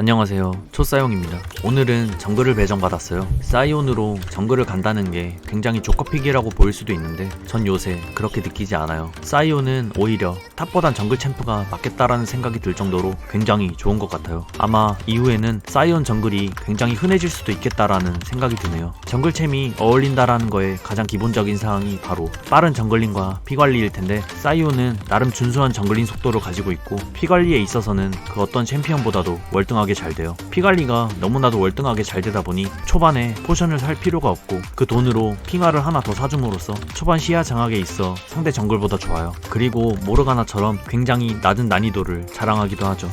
안녕하세요. 초사용입니다. 오늘은 정글을 배정받았어요. 사이온으로 정글을 간다는 게 굉장히 조커픽이라고 보일 수도 있는데 전 요새 그렇게 느끼지 않아요. 사이온은 오히려 탑보단 정글 챔프가 맞겠다라는 생각이 들 정도로 굉장히 좋은 것 같아요. 아마 이후에는 사이온 정글이 굉장히 흔해질 수도 있겠다라는 생각이 드네요. 정글 챔이 어울린다라는 거에 가장 기본적인 사항이 바로 빠른 정글링과 피 관리일 텐데 사이온은 나름 준수한 정글링 속도를 가지고 있고 피 관리에 있어서는 그 어떤 챔피언보다도 월등하게 잘 돼요. 피 관리가 너무나도 월등하게 잘 되다 보니 초반에 포션을 살 필요가 없고 그 돈으로 핑화를 하나 더 사줌으로써 초반 시야 장악에 있어 상대 정글보다 좋아요. 그리고 모르가나처럼 굉장히 낮은 난이도를 자랑하기도 하죠.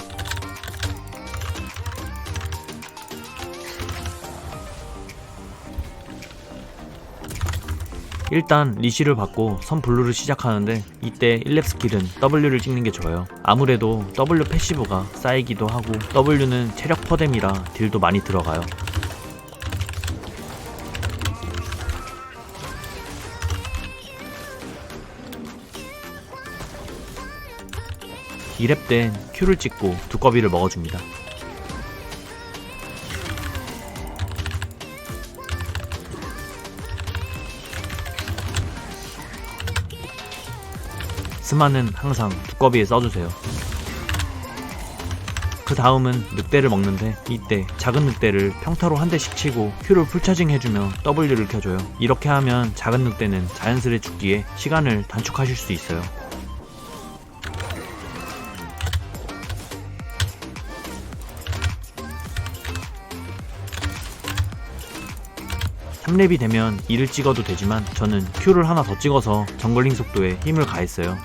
일단 리시를 받고 선 블루를 시작하는데 이때 1렙 스킬은 W를 찍는 게 좋아요. 아무래도 W 패시브가 쌓이기도 하고 W는 체력 퍼뎀이라 딜도 많이 들어가요. 2렙 땐 Q를 찍고 두꺼비를 먹어줍니다. 스마는 항상 두꺼비에 써주세요. 그 다음은 늑대를 먹는데 이때 작은 늑대를 평타로 한 대씩 치고 Q를 풀차징 해주며 W를 켜줘요. 이렇게 하면 작은 늑대는 자연스레 죽기에 시간을 단축하실 수 있어요. 삼렙이 되면 2를 찍어도 되지만 저는 Q를 하나 더 찍어서 정글링 속도에 힘을 가했어요.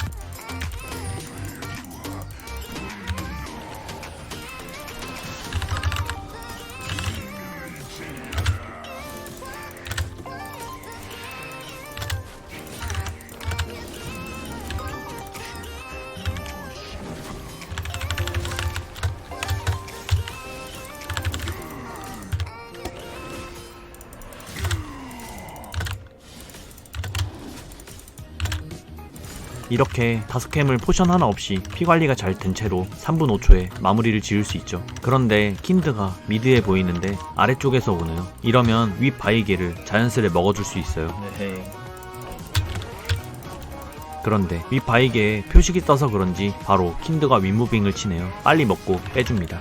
이렇게 다섯 캠을 포션 하나 없이 피 관리가 잘 된 채로 3분 5초에 마무리를 지을 수 있죠. 그런데 킨드가 미드에 보이는데 아래쪽에서 오네요. 이러면 윗 바이게를 자연스레 먹어줄 수 있어요. 그런데 윗 바이게에 표식이 떠서 그런지 바로 킨드가 윗무빙을 치네요. 빨리 먹고 빼줍니다.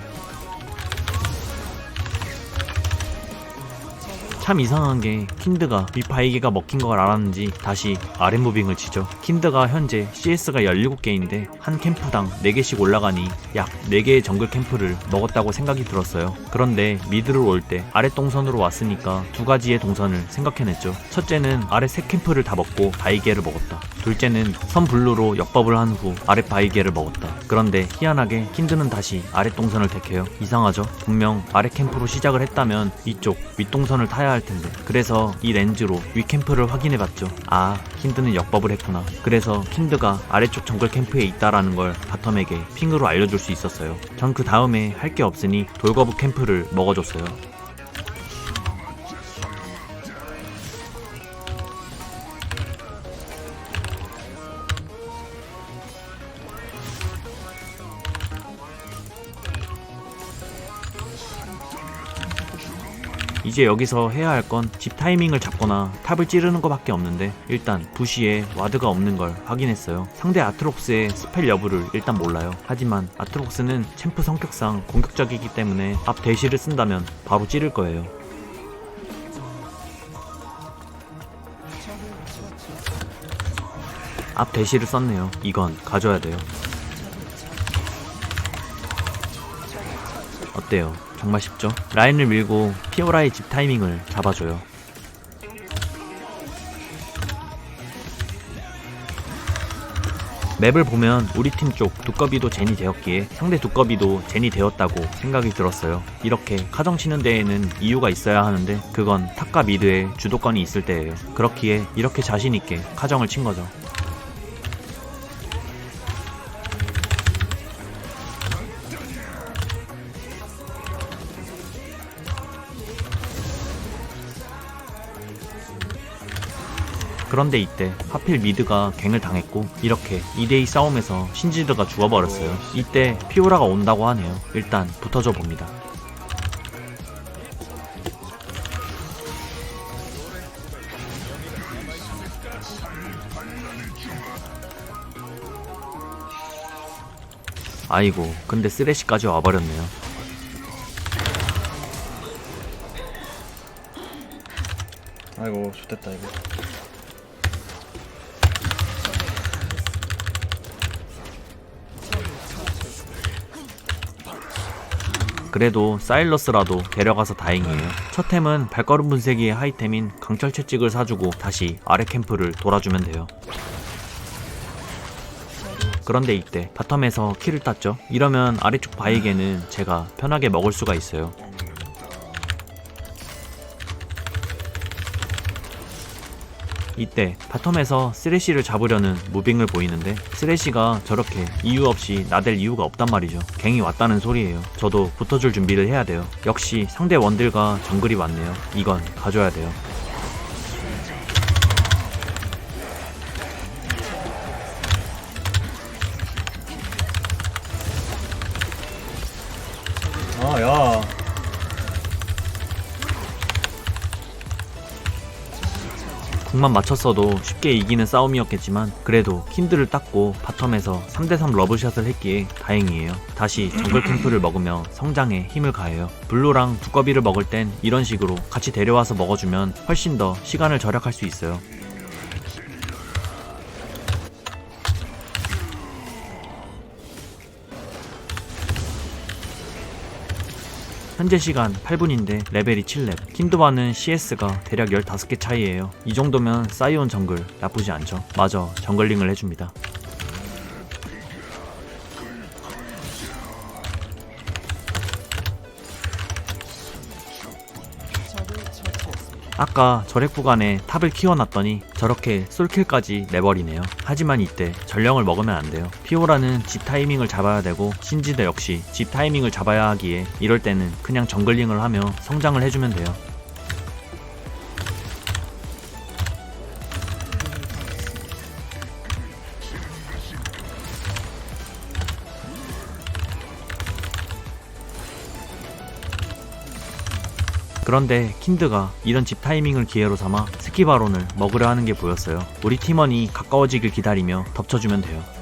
참 이상한 게 킨드가 윗바이게가 먹힌 걸 알았는지 다시 아랫무빙을 치죠. 킨드가 현재 CS가 17개인데 한 캠프당 4개씩 올라가니 약 4개의 정글 캠프를 먹었다고 생각이 들었어요. 그런데 미드를 올 때 아랫 동선으로 왔으니까 두 가지의 동선을 생각해냈죠. 첫째는 아랫 세 캠프를 다 먹고 바이게를 먹었다. 둘째는 선 블루로 역법을 한 후 아랫 바이게를 먹었다. 그런데 희한하게 킨드는 다시 아랫 동선을 택해요. 이상하죠? 분명 아랫 캠프로 시작을 했다면 이쪽 윗동선을 타야 할 텐데. 그래서 이 렌즈로 윗 캠프를 확인해 봤죠. 아, 킨드는 역법을 했구나. 그래서 킨드가 아래쪽 정글 캠프에 있다라는 걸 바텀에게 핑으로 알려줄 수 있었어요. 전 그 다음에 할 게 없으니 돌거북 캠프를 먹어줬어요. 이제 여기서 해야 할 건 집 타이밍을 잡거나 탑을 찌르는 것밖에 없는데 일단 부시에 와드가 없는 걸 확인했어요. 상대 아트록스의 스펠 여부를 일단 몰라요. 하지만 아트록스는 챔프 성격상 공격적이기 때문에 앞 대시를 쓴다면 바로 찌를 거예요. 앞 대시를 썼네요. 이건 가져야 돼요. 어때요? 정말 쉽죠? 라인을 밀고 피오라의 집 타이밍을 잡아줘요. 맵을 보면 우리 팀 쪽 두꺼비도 젠이 되었기에 상대 두꺼비도 젠이 되었다고 생각이 들었어요. 이렇게 카정 치는 데에는 이유가 있어야 하는데 그건 탑과 미드에 주도권이 있을 때예요. 그렇기에 이렇게 자신있게 카정을 친 거죠. 그런데 이때 하필 미드가 갱을 당했고 이렇게 2대2 싸움에서 신지드가 죽어버렸어요. 이때 피오라가 온다고 하네요. 일단 붙어줘 봅니다. 아이고 근데 쓰레쉬까지 와버렸네요 아이고 좋됐다 이거 그래도 사일러스라도 데려가서 다행이에요. 첫 템은 발걸음 분쇄기의 하이템인 강철 채찍을 사주고 다시 아래 캠프를 돌아주면 돼요. 그런데 이때 바텀에서 킬을 땄죠. 이러면 아래쪽 바이게는 제가 편하게 먹을 수가 있어요 이때 바텀에서 쓰레쉬를 잡으려는 무빙을 보이는데 쓰레쉬가 저렇게 이유 없이 나댈 이유가 없단 말이죠. 갱이 왔다는 소리예요. 저도 붙어줄 준비를 해야 돼요. 역시 상대 원딜과 정글이 왔네요. 이건 가져야 돼요. 아야 궁만 맞췄어도 쉽게 이기는 싸움이었겠지만 그래도 킨드를 땄고 바텀에서 3대3 러브샷을 했기에 다행이에요. 다시 정글 캠프를 먹으며 성장에 힘을 가해요. 블루랑 두꺼비를 먹을 땐 이런 식으로 같이 데려와서 먹어주면 훨씬 더 시간을 절약할 수 있어요. 현재 시간 8분인데 레벨이 7렙. 킨드와는 CS가 대략 15개 차이에요. 이 정도면 사이온 정글 나쁘지 않죠. 마저 정글링을 해줍니다 아까 절액 구간에 탑을 키워놨더니 저렇게 솔킬까지 내버리네요. 하지만 이때 전령을 먹으면 안 돼요. 피오라는 집 타이밍을 잡아야 되고 신지도 역시 집 타이밍을 잡아야 하기에 이럴 때는 그냥 정글링을 하며 성장을 해주면 돼요. 그런데 킨드가 이런 집 타이밍을 기회로 삼아 스키바론을 먹으려 하는 게 보였어요. 우리 팀원이 가까워지길 기다리며 덮쳐주면 돼요.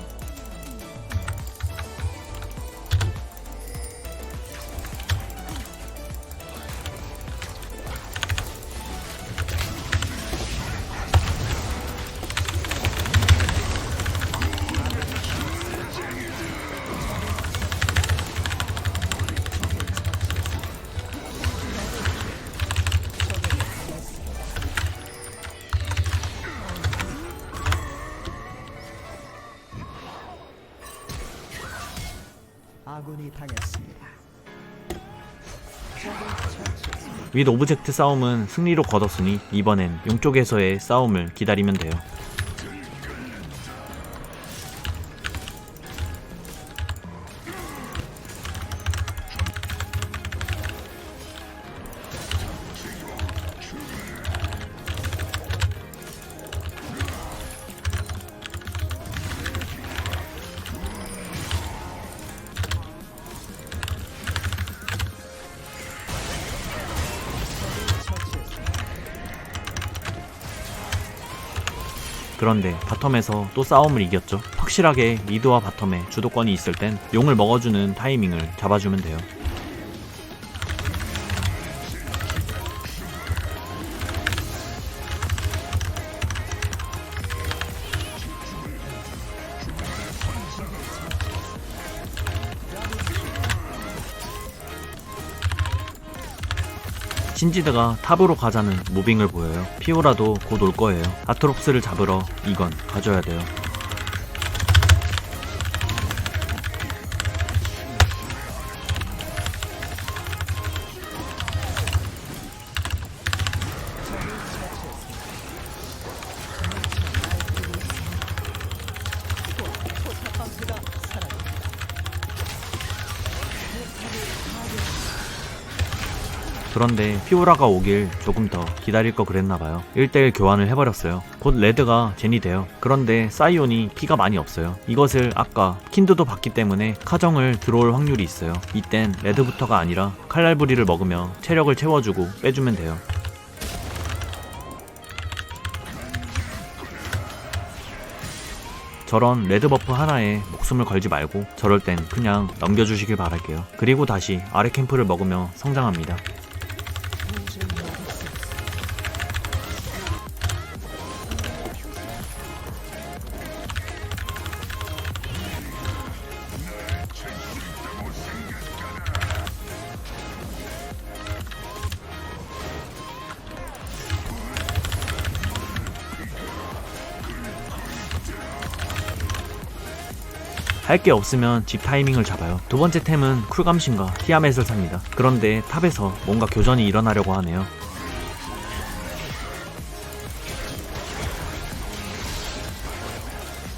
아군이 당했습니다. 윗 오브젝트 싸움은 승리로 거뒀으니 이번엔 용쪽에서의 싸움을 기다리면 돼요. 그런데 바텀에서 또 싸움을 이겼죠. 확실하게 미드와 바텀에 주도권이 있을 땐 용을 먹어주는 타이밍을 잡아주면 돼요. 신지드가 탑으로 가자는 무빙을 보여요. 피오라도 곧 올 거예요. 아트록스를 잡으러 이건 가져야 돼요. 그런데 피오라가 오길 조금 더 기다릴 거 그랬나봐요. 1대1 교환을 해버렸어요. 곧 레드가 젠이 돼요. 그런데 사이온이 피가 많이 없어요. 이것을 아까 킨드도 봤기 때문에 카정을 들어올 확률이 있어요. 이땐 레드부터가 아니라 칼날부리를 먹으며 체력을 채워주고 빼주면 돼요. 저런 레드 버프 하나에 목숨을 걸지 말고 저럴 땐 그냥 넘겨주시길 바랄게요. 그리고 다시 아래 캠프를 먹으며 성장합니다. 할 게 없으면 집 타이밍을 잡아요. 두 번째 템은 쿨감신과 티아멧을 삽니다. 그런데 탑에서 뭔가 교전이 일어나려고 하네요.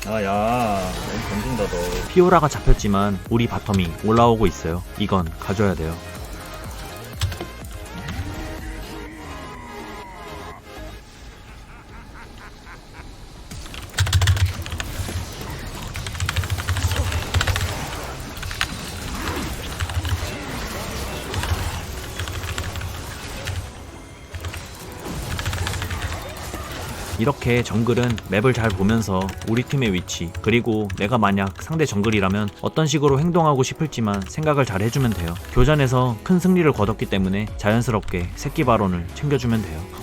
아야 너무 던진다 너 피오라가 잡혔지만 우리 바텀이 올라오고 있어요. 이건 가져야 돼요. 이렇게 정글은 맵을 잘 보면서 우리 팀의 위치 그리고 내가 만약 상대 정글이라면 어떤 식으로 행동하고 싶을지만 생각을 잘 해주면 돼요. 교전에서 큰 승리를 거뒀기 때문에 자연스럽게 새끼 발언을 챙겨주면 돼요.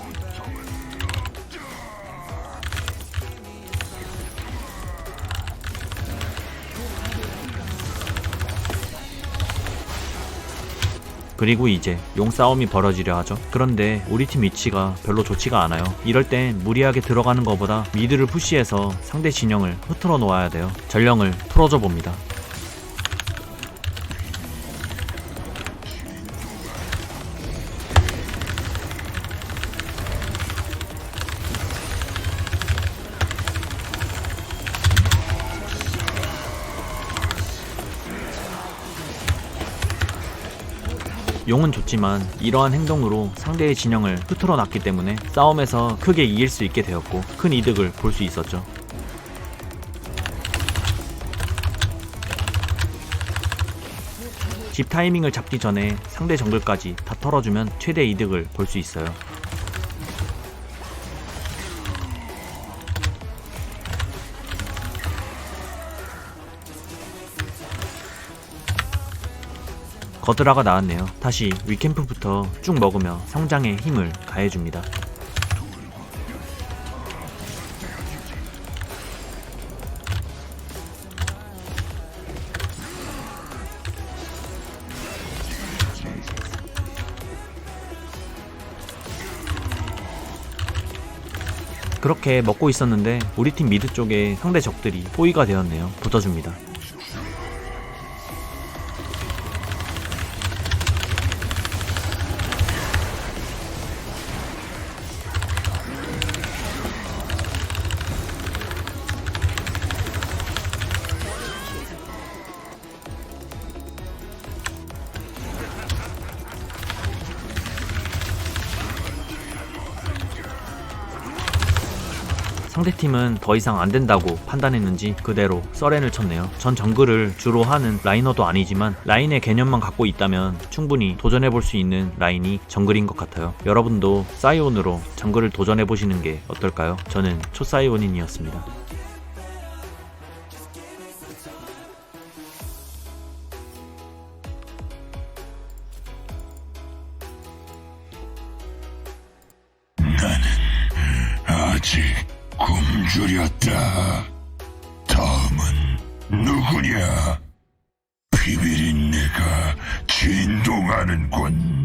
그리고 이제 용싸움이 벌어지려 하죠. 그런데 우리 팀 위치가 별로 좋지가 않아요. 이럴 땐 무리하게 들어가는 것보다 미드를 푸시해서 상대 진영을 흐트러 놓아야 돼요. 전령을 풀어줘 봅니다. 용은 좋지만 이러한 행동으로 상대의 진영을 흐트러 놨기 때문에 싸움에서 크게 이길 수 있게 되었고 큰 이득을 볼 수 있었죠. 집 타이밍을 잡기 전에 상대 정글까지 다 털어주면 최대 이득을 볼 수 있어요. 거드라가 나왔네요. 다시 위캠프부터 쭉 먹으며 성장에 힘을 가해줍니다. 그렇게 먹고 있었는데 우리 팀 미드 쪽에 상대 적들이 포위가 되었네요. 붙어줍니다. 상대팀은 더 이상 안 된다고 판단했는지 그대로 서렌을 쳤네요. 전 정글을 주로 하는 라이너도 아니지만 라인의 개념만 갖고 있다면 충분히 도전해볼 수 있는 라인이 정글인 것 같아요. 여러분도 사이온으로 정글을 도전해보시는 게 어떨까요? 저는 초사이온인이었습니다. 누구냐? 비비린 내가 진동하는군.